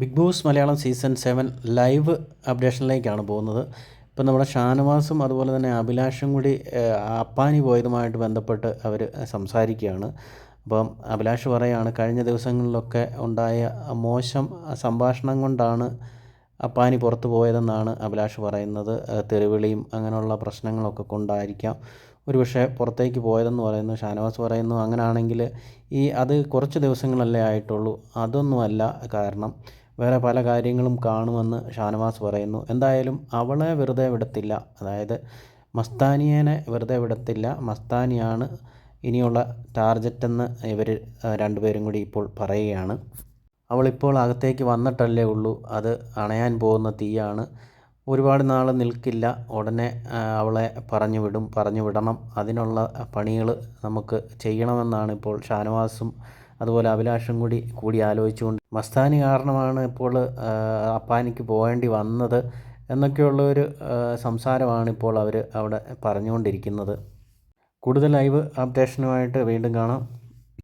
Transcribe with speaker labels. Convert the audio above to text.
Speaker 1: Bigg Boss Malayalam season seven live അപ്ഡേഷനിലേക്കാണ് പോകുന്നത്. ഇപ്പം നമ്മുടെ ഷാനവാസും അതുപോലെ തന്നെ അഭിലാഷും കൂടി അപ്പാനി പോയതുമായിട്ട് ബന്ധപ്പെട്ട് അവർ സംസാരിക്കുകയാണ്. അപ്പം അഭിലാഷ് പറയുകയാണ് കഴിഞ്ഞ ദിവസങ്ങളിലൊക്കെ ഉണ്ടായ മോശം സംഭാഷണം കൊണ്ടാണ് അപ്പാനി പുറത്തു പോയതെന്നാണ് അഭിലാഷ് പറയുന്നത്. തെരുവിളിയും അങ്ങനെയുള്ള പ്രശ്നങ്ങളൊക്കെ കൊണ്ടായിരിക്കാം. ഒരു പക്ഷേ പുറത്തേക്ക് പോയതെന്ന് പറയുന്നു ഷാനവാസ് പറയുന്നു. അങ്ങനെയാണെങ്കിൽ ഈ അത് കുറച്ച് ദിവസങ്ങളല്ലേ ആയിട്ടുള്ളൂ. അതൊന്നുമല്ല കാരണം വേറെ പല കാര്യങ്ങളും കാണുമെന്ന് ഷാനവാസ് പറയുന്നു. എന്തായാലും അവളെ വെറുതെ വിടത്തില്ല. അതായത് മസ്താനിയനെ വെറുതെ വിടത്തില്ല. മസ്താനിയാണ് ഇനിയുള്ള ടാർജറ്റെന്ന് ഇവർ രണ്ടുപേരും കൂടി ഇപ്പോൾ പറയുകയാണ്. അവളിപ്പോൾ അകത്തേക്ക് വന്നിട്ടല്ലേ ഉള്ളൂ. അത് അണയാൻ പോകുന്ന തീയാണ്. ഒരുപാട് നാൾ നിൽക്കില്ല. ഉടനെ അവളെ പറഞ്ഞു വിടും. പറഞ്ഞു വിടണം. അതിനുള്ള പണികൾ നമുക്ക് ചെയ്യണമെന്നാണ് ഇപ്പോൾ ഷാനവാസും അതുപോലെ അഭിലാഷം കൂടി കൂടി ആലോചിച്ചുകൊണ്ട് മസ്താനി കാരണമാണ് ഇപ്പോൾ അപ്പാനിക്ക് പോകേണ്ടി വന്നത് എന്നൊക്കെയുള്ള ഒരു സംസാരമാണ് ഇപ്പോൾ അവർ അവിടെ പറഞ്ഞുകൊണ്ടിരിക്കുന്നത്. കൂടുതൽ ലൈവ് അപ്ഡേഷനുമായിട്ട് വീണ്ടും കാണാം.